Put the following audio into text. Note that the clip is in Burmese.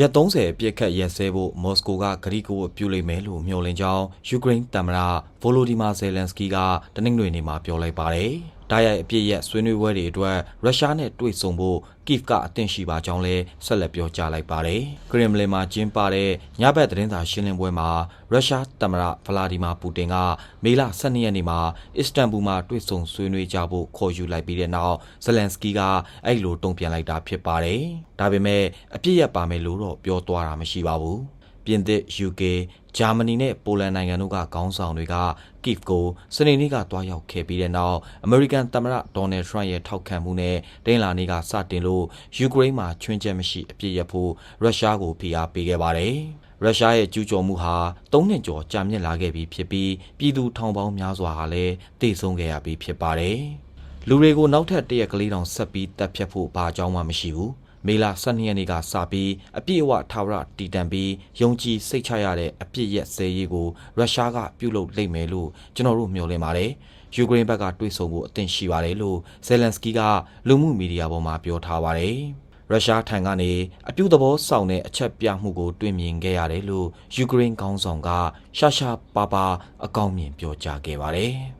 ရက်30အပြစ်ခတ်ရက်စဲဖို့မော်စကိုကဂရီကိုပြုလိမ့်မယ်လို့မျှော်လင့်ကြောင်းယူကရိန်းသမ္မတဗိုလိုဒီမာဇယ်လန်စကီကတနင်္ဂနွေနေ့မှာပြောလိုက်ပါတယ်။ တိုက်ရိုက်အပြစ်ရက်ဆွေးနွေးပွဲတွေအတွက်ရုရှားနဲ့တွေ့ဆုံဖို့ကိဗ်ကအသင့်ရှိပါကြောင်းလည်းဆက်လက်ပြောကြားလိုက်ပါတယ်။ကရင်မလင်မှာကျင်းပတဲ့ညဘက်သတင်းစာရှင်းလင်းပွဲမှာရုရှားသမ္မတဗလာဒီမာပူတင်ကမေလ12ရက်နေ့မှာအစ္စတန်ဘူမှာတွေ့ဆုံဆွေးနွေးကြဖို့ခေါ်ယူလိုက်ပြီးတဲ့နောက်ဇလန်စကီကအဲ့လိုတုံ့ပြန်လိုက်တာဖြစ်ပါတယ်။ဒါပေမဲ့အပြစ်ရက်ပါမယ်လို့တော့ပြောသွားတာမရှိပါဘူး။ ပြင်သစ် UK ဂျာမနီနဲ့ပိုလန်နိုင်ငံတို့ကခေါင်းဆောင်တွေကကိဗ်ကိုစနေနေ့ကတွားရောက်ခဲ့ပြီးတဲ့နောက်အမေရိကန်သမ္မတဒေါ်နယ်ထရန့်ရဲ့ထောက်ခံမှုနဲ့တင်းလာနေ့ကစတင်လို့ယူကရိန်းမှာချွင်းချက်မရှိအပြစ်ရဖို့ရုရှားကိုဖိအားပေးခဲ့ပါတယ်။ရုရှားရဲ့ကျူးကျော်မှုဟာ၃နှစ်ကျော်ကြာမြင့်လာခဲ့ပြီဖြစ်ပြီးပြည်သူထောင်ပေါင်းများစွာဟာလည်းတိတ်ဆုံးခဲ့ရပြီဖြစ်ပါတယ်။လူတွေကိုနောက်ထပ်တရက်ကလေးတောင်ဆက်ပြီးတက်ဖြတ်ဖို့ဘာအကြောင်းမှမရှိဘူး မေလ12ရက်နေ့ကစပြီးအပြည့်အဝထာဝရတည်တံပြီးယုံကြည်စိတ်ချရတဲ့အပြည့်ရက်စဲရေးကိုရုရှားကပြုလုပ်လိမ့်မယ်လို့ကျွန်တော်တို့မျှော်လင့်ပါတယ်ယူကရိန်းဘက်ကတွေးဆုံဖို့အသင့်ရှိပါတယ်လို့ဇယ်လန်စကီကလူမှုမီဒီယာပေါ်မှာပြောထားပါတယ်ရုရှားထံကနေအပြုသဘောဆောင်တဲ့အချက်ပြမှုကိုတွေ့မြင်ခဲ့ရတယ်လို့ယူကရိန်းခေါင်းဆောင်ကရှာရှာပါပါအကောင်းမြင်ပြောကြားခဲ့ပါတယ်။